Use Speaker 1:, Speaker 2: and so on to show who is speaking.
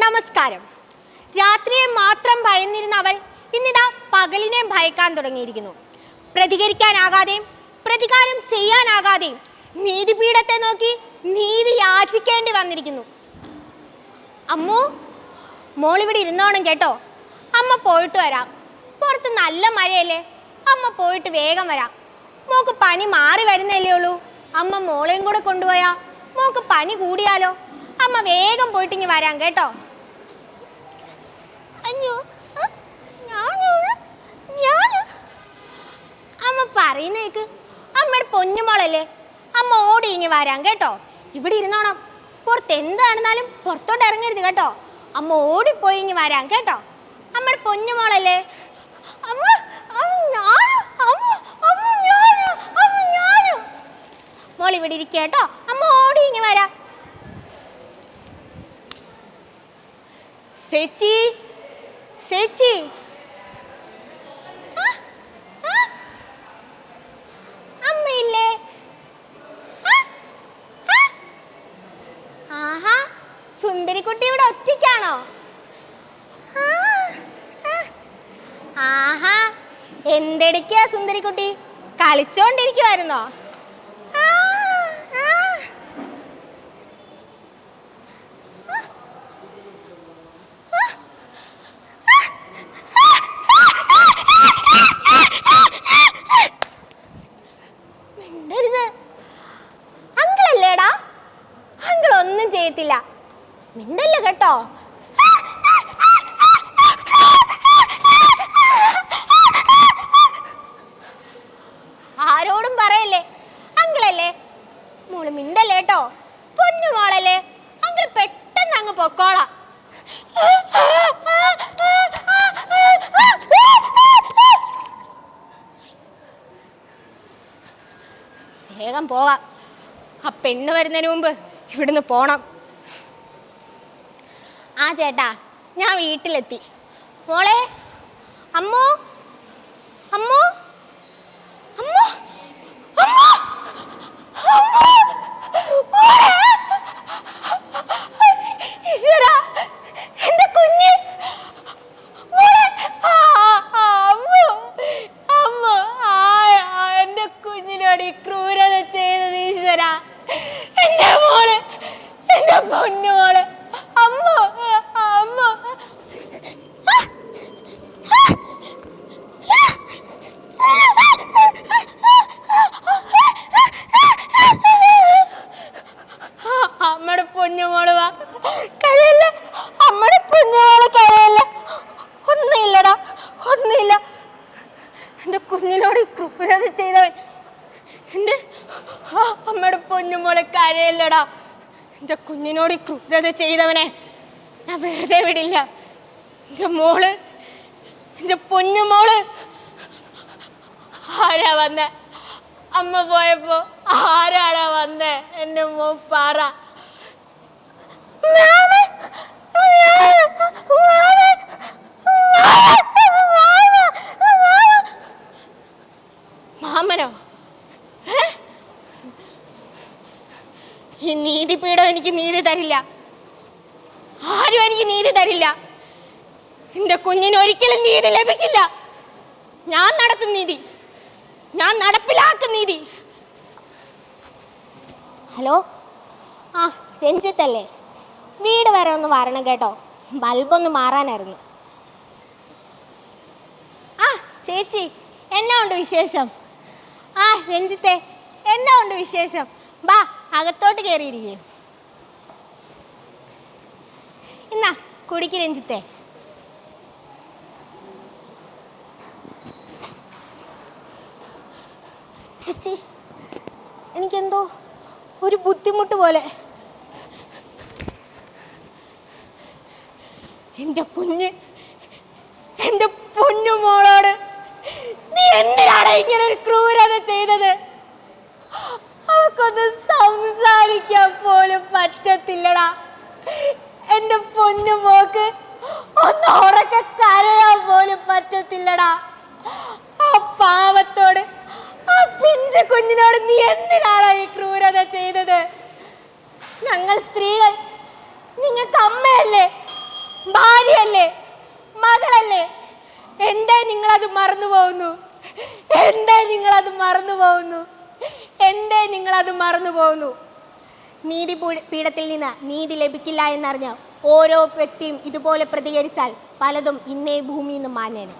Speaker 1: നമസ്കാരം. രാത്രിയെ മാത്രം ഭയന്നിരുന്ന അവൾ ഇന്നിതാ പകലിനെയും ഭയക്കാൻ തുടങ്ങിയിരിക്കുന്നു. പ്രതികരിക്കാനാകാതെയും പ്രതികാരം ചെയ്യാനാകാതെയും നീതിപീഠത്തെ നോക്കി നീതി യാചിക്കേണ്ടി വന്നിരിക്കുന്നു. അമ്മു മോളിവിടെ ഇരുന്നോണം കേട്ടോ. അമ്മ പോയിട്ട് വരാം. പുറത്ത് നല്ല മഴയല്ലേ? അമ്മ പോയിട്ട് വേഗം വരാം. മോക്ക് പനി മാറി വരുന്നല്ലേ ഉള്ളൂ. അമ്മ മോളെയും കൂടെ കൊണ്ടുപോയാ. മോക്ക് പനി കൂടിയാലോ? അമ്മ വേഗം പോയിട്ട് ഇങ്ങ് വരാം കേട്ടോ. അമ്മ പറയുന്നേക്ക് അമ്മയുടെ പൊന്നുമോളല്ലേ? അമ്മ ഓടി ഇങ്ങ് വരാം കേട്ടോ. ഇവിടെ ഇരുന്നോണം. പുറത്ത് എന്ത് നടന്നാലും പുറത്തോട്ട് ഇറങ്ങരുത് കേട്ടോ. അമ്മ ഓടിപ്പോയി ഇങ്ങ് വരാം കേട്ടോ. അമ്മയുടെ പൊന്നുമോളല്ലേ? അമ്മ. മോൾ അമ്മ ഓടി ഇങ്ങ് വരാം. ചേച്ചി ചേച്ചി. അമ്മയില്ലേ. ആഹാ സുന്ദരിക്കുട്ടി ഇവിടെ ഒറ്റയ്ക്കാണോ. ആഹാ എന്തെടുക്കുക സുന്ദരിക്കുട്ടി കളിച്ചോണ്ടിരിക്കുവായിരുന്നോ ആ, ആ. മിണ്ടരുത് അങ്കിളല്ലേടാ അങ്കിൾ ഒന്നും മിണ്ടല്ല കേട്ടോ? ആരോടും പറയല്ലേ? അങ്കിളല്ലേ? മോൾ മിണ്ടല്ലേ കേട്ടോ? പൊന്നു മോളല്ലേ? അങ്കിൾ പെട്ടെന്ന് അങ്ങ് പൊക്കോളാം. വേഗം പോവാം. ആ പെണ്ണ് വരുന്നതിന് മുമ്പ് ഇവിടുന്ന് പോണം. ആ ചേട്ടാ ഞാൻ വീട്ടിലെത്തി. മോളെ അമ്മു അമ്മു അമ്മോ അമ്മോ ഈശ്വരാ, എന്റെ കുഞ്ഞ്. മോളെ അമ്മോ അമ്മോ ആ, എന്റെ കുഞ്ഞിനോട് ഈ ക്രൂരത ചെയ്തത് ഈശ്വര. എന്റെ മോൾ എന്റെ പൊന്നു മോൾ അമ്മു അമ്മു അമ്മയുടെ പൊന്നുമോൾ വാ കഴിയല്ല അമ്മയുടെ പൊന്നുമോൾ കഴിയല്ല ഒന്നുമില്ലടാ ഒന്നുമില്ല എന്റെ കുഞ്ഞിനോട് ഈ ക്രൂരത ചെയ്തവൻ എന്റെ ആ, അമ്മയുടെ പൊന്നുമോളെ കരയല്ലടാ. എന്റെ കുഞ്ഞിനോട് ക്രൂരത ചെയ്തവനെ ഞാൻ വെറുതെ വിടില്ല. എന്റെ മോൾ എന്റെ പൊന്നുമോൾ ആരാ വന്നേ? അമ്മ പോയപ്പോ ആരാടാ വന്നേ? എന്റെ മോ പറ. ഈ നീതിപീഠം എനിക്ക് നീതി തരില്ല. ആരും എനിക്ക് നീതി തരില്ല. എന്റെ കുഞ്ഞിന് ഒരിക്കലും നീതി ലഭിക്കില്ല. ഞാൻ നടത്തും നീതി. ഞാൻ നടപ്പിലാക്കും നീതി. ഹലോ? ആ രഞ്ജിത്തല്ലേ? വീട് വരെ ഒന്ന് വരണം കേട്ടോ. ബൾബൊന്ന് മാറാനായിരുന്നു. ആ ചേച്ചി എന്നാ ഉണ്ട് വിശേഷം? ആ രഞ്ജിത്തെ എന്നാ ഉണ്ട് വിശേഷം? ബാ അകത്തോട്ട് കയറിയിരിക്കേ എന്നാ കുടിക്ക് രഞ്ജിത്തെ. എനിക്കെന്തോ ഒരു ബുദ്ധിമുട്ട് പോലെ. എന്റെ കുഞ്ഞ് എന്റെ പൊന്നു മോളോട് നീ എന്തിനാണ് ഇങ്ങനെ ഒരു ക്രൂരത ചെയ്തത്? അവക്കൊന്ന് സംസാരിക്കാൻ പോലും പറ്റത്തില്ലടാ. എന്റെ പൊന്നു മോക്ക് ഒന്ന് ഉറക്കെ കരയാൻ പോലും പറ്റത്തില്ലടാ. ആ പാവത്തോട് ആ പിഞ്ച കുഞ്ഞിനോട് നീ എന്തിനാണ് ഈ ക്രൂരത ചെയ്തത്? ഞങ്ങൾ സ്ത്രീകൾ നിങ്ങൾക്ക് അമ്മയല്ലേ? ഭാര്യയല്ലേ? മകളല്ലേ? എന്തേ നിങ്ങളത് മറന്നു പോകുന്നു? എന്തേ നിങ്ങളത് മറന്നു പോകുന്നു? എന്തേ നിങ്ങളത് മറന്നു പോകുന്നു? നീതി പീഠത്തിൽ നിന്ന് നീതി ലഭിക്കില്ല എന്നറിഞ്ഞ് ഓരോ വ്യക്തിയും ഇതുപോലെ പ്രതികരിച്ചാൽ പലതും ഇന്നേ ഭൂമിയിൽ നിന്ന് മാഞ്ഞേനെ.